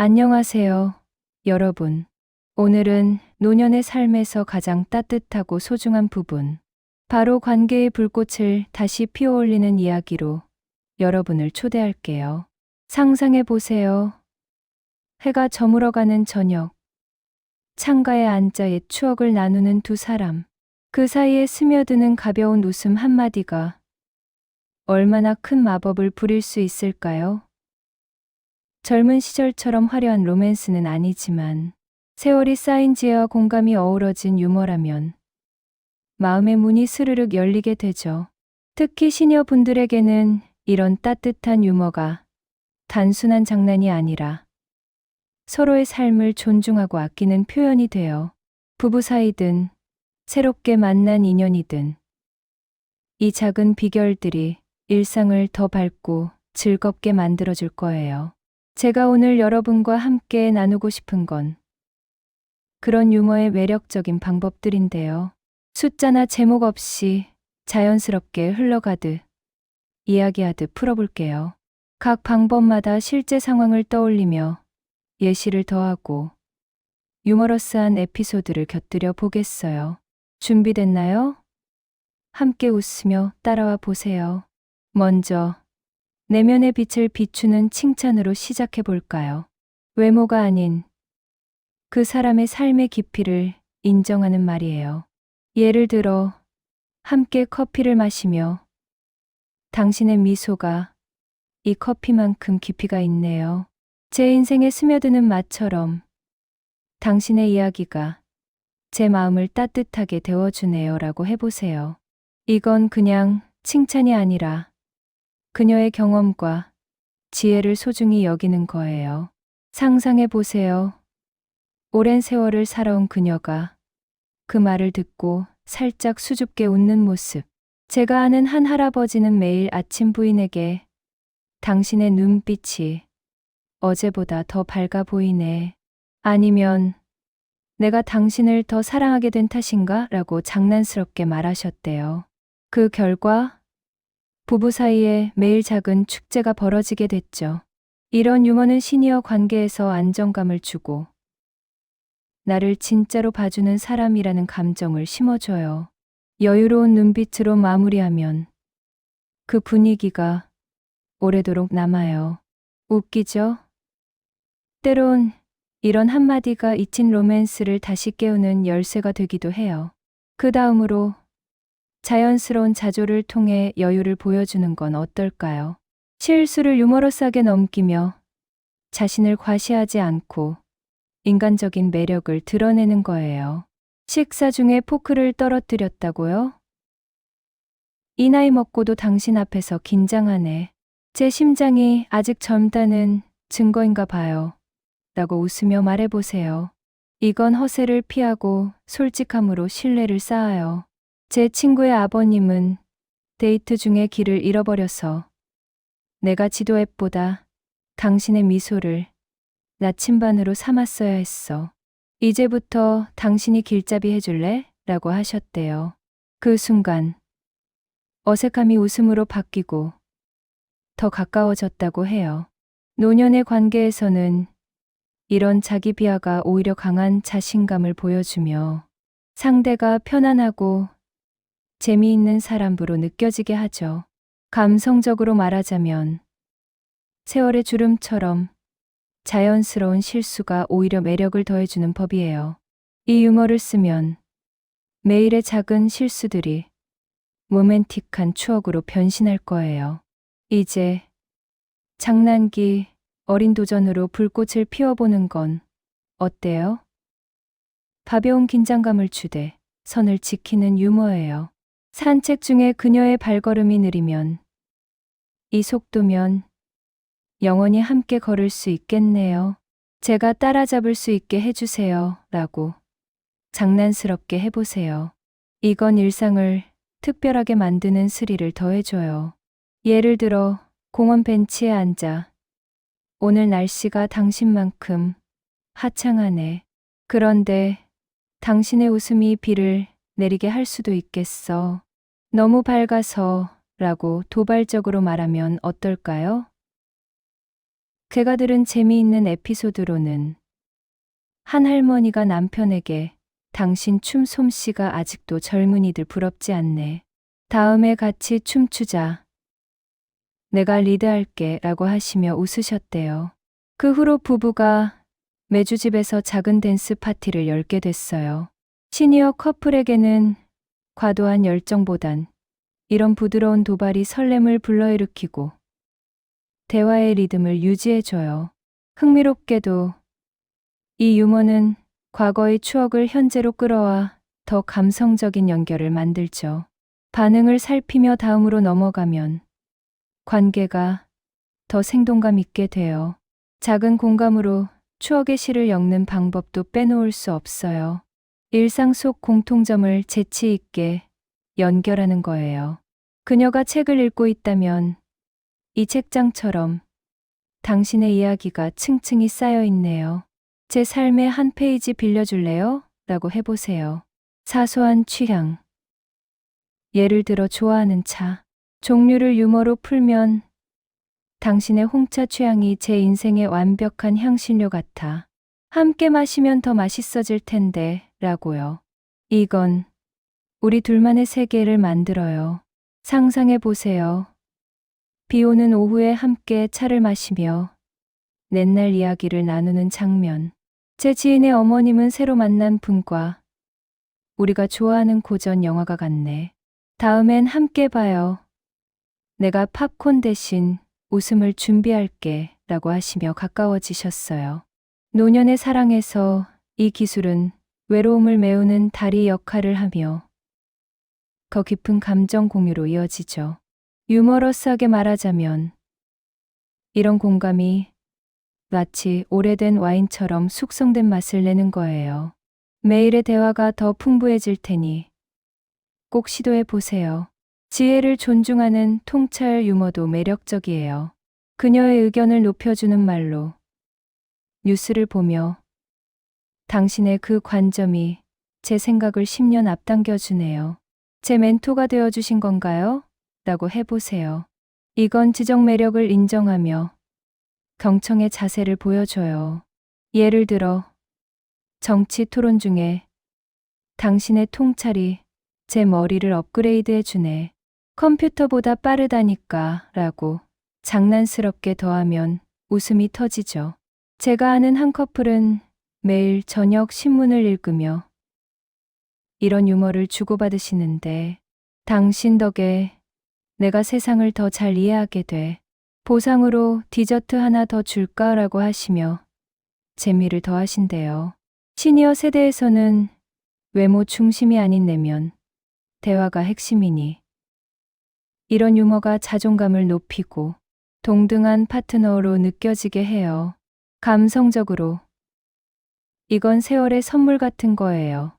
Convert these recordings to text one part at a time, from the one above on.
안녕하세요, 여러분. 오늘은 노년의 삶에서 가장 따뜻하고 소중한 부분, 바로 관계의 불꽃을 다시 피워올리는 이야기로 여러분을 초대할게요. 상상해 보세요. 해가 저물어가는 저녁. 창가에 앉아 옛 추억을 나누는 두 사람. 그 사이에 스며드는 가벼운 웃음 한마디가 얼마나 큰 마법을 부릴 수 있을까요? 젊은 시절처럼 화려한 로맨스는 아니지만 세월이 쌓인 지혜와 공감이 어우러진 유머라면 마음의 문이 스르륵 열리게 되죠. 특히 시니어 분들에게는 이런 따뜻한 유머가 단순한 장난이 아니라 서로의 삶을 존중하고 아끼는 표현이 되어 부부 사이든 새롭게 만난 인연이든 이 작은 비결들이 일상을 더 밝고 즐겁게 만들어줄 거예요. 제가 오늘 여러분과 함께 나누고 싶은 건 그런 유머의 매력적인 방법들인데요. 숫자나 제목 없이 자연스럽게 흘러가듯 이야기하듯 풀어볼게요. 각 방법마다 실제 상황을 떠올리며 예시를 더하고 유머러스한 에피소드를 곁들여 보겠어요. 준비됐나요? 함께 웃으며 따라와 보세요. 먼저 내면의 빛을 비추는 칭찬으로 시작해 볼까요? 외모가 아닌 그 사람의 삶의 깊이를 인정하는 말이에요. 예를 들어, 함께 커피를 마시며 당신의 미소가 이 커피만큼 깊이가 있네요. 제 인생에 스며드는 맛처럼 당신의 이야기가 제 마음을 따뜻하게 데워주네요 라고 해보세요. 이건 그냥 칭찬이 아니라 그녀의 경험과 지혜를 소중히 여기는 거예요. 상상해 보세요. 오랜 세월을 살아온 그녀가 그 말을 듣고 살짝 수줍게 웃는 모습. 제가 아는 한 할아버지는 매일 아침 부인에게 당신의 눈빛이 어제보다 더 밝아 보이네. 아니면 내가 당신을 더 사랑하게 된 탓인가? 라고 장난스럽게 말하셨대요. 그 결과 부부 사이에 매일 작은 축제가 벌어지게 됐죠. 이런 유머는 시니어 관계에서 안정감을 주고 나를 진짜로 봐주는 사람이라는 감정을 심어줘요. 여유로운 눈빛으로 마무리하면 그 분위기가 오래도록 남아요. 웃기죠? 때론 이런 한마디가 잊힌 로맨스를 다시 깨우는 열쇠가 되기도 해요. 그 다음으로 자연스러운 자조를 통해 여유를 보여주는 건 어떨까요? 실수를 유머러스하게 넘기며 자신을 과시하지 않고 인간적인 매력을 드러내는 거예요. 식사 중에 포크를 떨어뜨렸다고요? 이 나이 먹고도 당신 앞에서 긴장하네. 제 심장이 아직 젊다는 증거인가 봐요. 라고 웃으며 말해보세요. 이건 허세를 피하고 솔직함으로 신뢰를 쌓아요. 제 친구의 아버님은 데이트 중에 길을 잃어버려서 내가 지도 앱보다 당신의 미소를 나침반으로 삼았어야 했어. 이제부터 당신이 길잡이 해줄래? 라고 하셨대요. 그 순간 어색함이 웃음으로 바뀌고 더 가까워졌다고 해요. 노년의 관계에서는 이런 자기 비하가 오히려 강한 자신감을 보여주며 상대가 편안하고 재미있는 사람으로 느껴지게 하죠. 감성적으로 말하자면 세월의 주름처럼 자연스러운 실수가 오히려 매력을 더해주는 법이에요. 이 유머를 쓰면 매일의 작은 실수들이 로맨틱한 추억으로 변신할 거예요. 이제 장난기 어린 도전으로 불꽃을 피워보는 건 어때요? 가벼운 긴장감을 주되 선을 지키는 유머예요. 산책 중에 그녀의 발걸음이 느리면 이 속도면 영원히 함께 걸을 수 있겠네요. 제가 따라잡을 수 있게 해주세요. 라고 장난스럽게 해보세요. 이건 일상을 특별하게 만드는 스릴을 더해줘요. 예를 들어 공원 벤치에 앉아 오늘 날씨가 당신만큼 하창하네. 그런데 당신의 웃음이 비를 내리게 할 수도 있겠어. 너무 밝아서 라고 도발적으로 말하면 어떨까요? 제가 들은 재미있는 에피소드로는 한 할머니가 남편에게 당신 춤 솜씨가 아직도 젊은이들 부럽지 않네. 다음에 같이 춤추자. 내가 리드할게 라고 하시며 웃으셨대요. 그 후로 부부가 매주 집에서 작은 댄스 파티를 열게 됐어요. 시니어 커플에게는 과도한 열정보단 이런 부드러운 도발이 설렘을 불러일으키고 대화의 리듬을 유지해줘요. 흥미롭게도 이 유머는 과거의 추억을 현재로 끌어와 더 감성적인 연결을 만들죠. 반응을 살피며 다음으로 넘어가면 관계가 더 생동감 있게 돼요. 작은 공감으로 추억의 시를 엮는 방법도 빼놓을 수 없어요. 일상 속 공통점을 재치 있게 연결하는 거예요. 그녀가 책을 읽고 있다면 이 책장처럼 당신의 이야기가 층층이 쌓여 있네요. 제 삶의 한 페이지 빌려줄래요? 라고 해보세요. 사소한 취향. 예를 들어 좋아하는 차. 종류를 유머로 풀면 당신의 홍차 취향이 제 인생의 완벽한 향신료 같아. 함께 마시면 더 맛있어질 텐데, 라고요. 이건 우리 둘만의 세계를 만들어요. 상상해 보세요. 비 오는 오후에 함께 차를 마시며 옛날 이야기를 나누는 장면. 제 지인의 어머님은 새로 만난 분과 우리가 좋아하는 고전 영화가 같네. 다음엔 함께 봐요. 내가 팝콘 대신 웃음을 준비할게 라고 하시며 가까워지셨어요. 노년의 사랑에서 이 기술은 외로움을 메우는 다리 역할을 하며 더 깊은 감정 공유로 이어지죠. 유머러스하게 말하자면 이런 공감이 마치 오래된 와인처럼 숙성된 맛을 내는 거예요. 매일의 대화가 더 풍부해질 테니 꼭 시도해 보세요. 지혜를 존중하는 통찰 유머도 매력적이에요. 그녀의 의견을 높여주는 말로 뉴스를 보며 당신의 그 관점이 제 생각을 10년 앞당겨 주네요. 제 멘토가 되어 주신 건가요? 라고 해보세요. 이건 지적 매력을 인정하며 경청의 자세를 보여줘요. 예를 들어, 정치 토론 중에 당신의 통찰이 제 머리를 업그레이드 해주네. 컴퓨터보다 빠르다니까 라고 장난스럽게 더하면 웃음이 터지죠. 제가 아는 한 커플은 매일 저녁 신문을 읽으며 이런 유머를 주고받으시는데 당신 덕에 내가 세상을 더 잘 이해하게 돼. 보상으로 디저트 하나 더 줄까라고 하시며 재미를 더하신대요. 시니어 세대에서는 외모 중심이 아닌 내면 대화가 핵심이니 이런 유머가 자존감을 높이고 동등한 파트너로 느껴지게 해요. 감성적으로. 이건 세월의 선물 같은 거예요.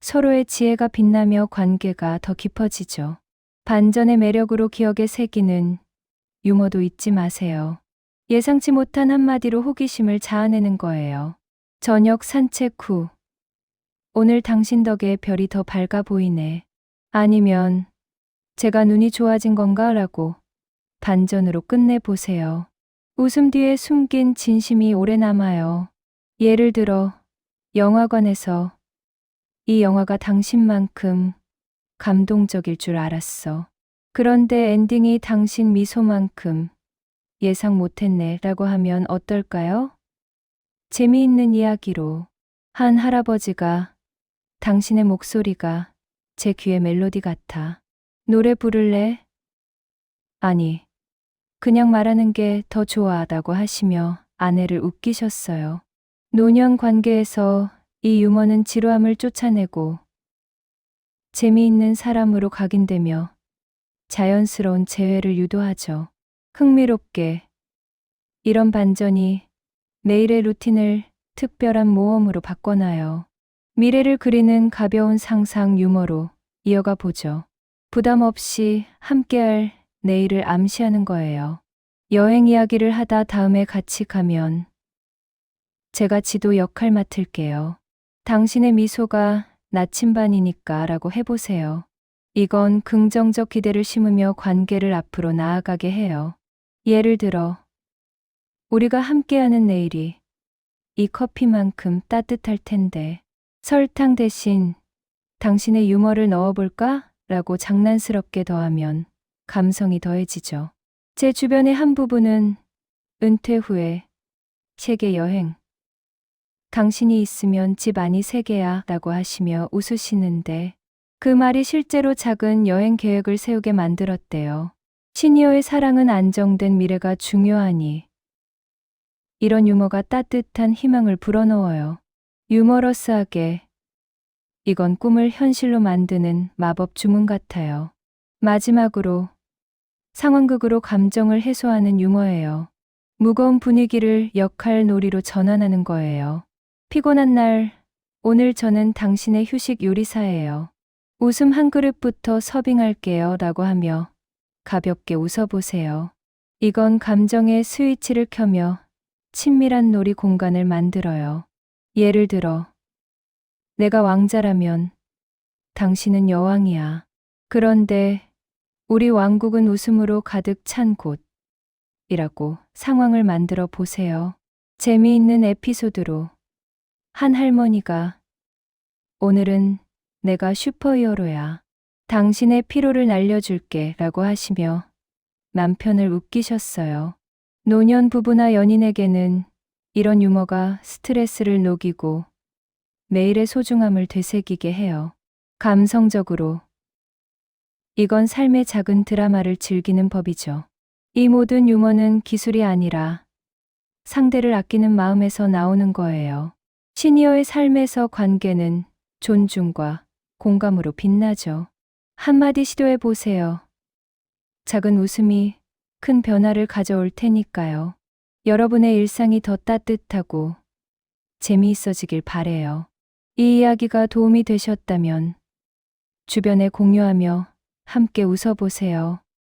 서로의 지혜가 빛나며 관계가 더 깊어지죠. 반전의 매력으로 기억에 새기는 유머도 잊지 마세요. 예상치 못한 한마디로 호기심을 자아내는 거예요. 저녁 산책 후. 오늘 당신 덕에 별이 더 밝아 보이네. 아니면 제가 눈이 좋아진 건가 라고 반전으로 끝내보세요. 웃음 뒤에 숨긴 진심이 오래 남아요. 예를 들어, 영화관에서 이 영화가 당신만큼 감동적일 줄 알았어. 그런데 엔딩이 당신 미소만큼 예상 못했네 라고 하면 어떨까요? 재미있는 이야기로 한 할아버지가 당신의 목소리가 제 귀의 멜로디 같아. 노래 부를래? 아니, 그냥 말하는 게 더 좋아하다고 하시며 아내를 웃기셨어요. 노년 관계에서 이 유머는 지루함을 쫓아내고 재미있는 사람으로 각인되며 자연스러운 재회를 유도하죠. 흥미롭게 이런 반전이 매일의 루틴을 특별한 모험으로 바꿔놔요. 미래를 그리는 가벼운 상상 유머로 이어가 보죠. 부담 없이 함께할 내일을 암시하는 거예요. 여행 이야기를 하다 다음에 같이 가면 제가 지도 역할 맡을게요. 당신의 미소가 나침반이니까 라고 해보세요. 이건 긍정적 기대를 심으며 관계를 앞으로 나아가게 해요. 예를 들어, 우리가 함께하는 내일이 이 커피만큼 따뜻할 텐데 설탕 대신 당신의 유머를 넣어볼까? 라고 장난스럽게 더하면 감성이 더해지죠. 제 주변의 한 부부는 은퇴 후에 세계 여행. 당신이 있으면 집 안이 세 개야 라고 하시며 웃으시는데 그 말이 실제로 작은 여행 계획을 세우게 만들었대요. 시니어의 사랑은 안정된 미래가 중요하니 이런 유머가 따뜻한 희망을 불어넣어요. 유머러스하게 이건 꿈을 현실로 만드는 마법 주문 같아요. 마지막으로 상황극으로 감정을 해소하는 유머예요. 무거운 분위기를 역할 놀이로 전환하는 거예요. 피곤한 날, 오늘 저는 당신의 휴식 요리사예요. 웃음 한 그릇부터 서빙할게요 라고 하며 가볍게 웃어보세요. 이건 감정의 스위치를 켜며 친밀한 놀이 공간을 만들어요. 예를 들어, 내가 왕자라면 당신은 여왕이야. 그런데 우리 왕국은 웃음으로 가득 찬 곳. 이라고 상황을 만들어 보세요. 재미있는 에피소드로 한 할머니가 오늘은 내가 슈퍼히어로야. 당신의 피로를 날려줄게 라고 하시며 남편을 웃기셨어요. 노년 부부나 연인에게는 이런 유머가 스트레스를 녹이고 매일의 소중함을 되새기게 해요. 감성적으로. 이건 삶의 작은 드라마를 즐기는 법이죠. 이 모든 유머는 기술이 아니라 상대를 아끼는 마음에서 나오는 거예요. 시니어의 삶에서 관계는 존중과 공감으로 빛나죠. 한마디 시도해 보세요. 작은 웃음이 큰 변화를 가져올 테니까요. 여러분의 일상이 더 따뜻하고 재미있어지길 바래요. 이 이야기가 도움이 되셨다면 주변에 공유하며 함께 웃어보세요.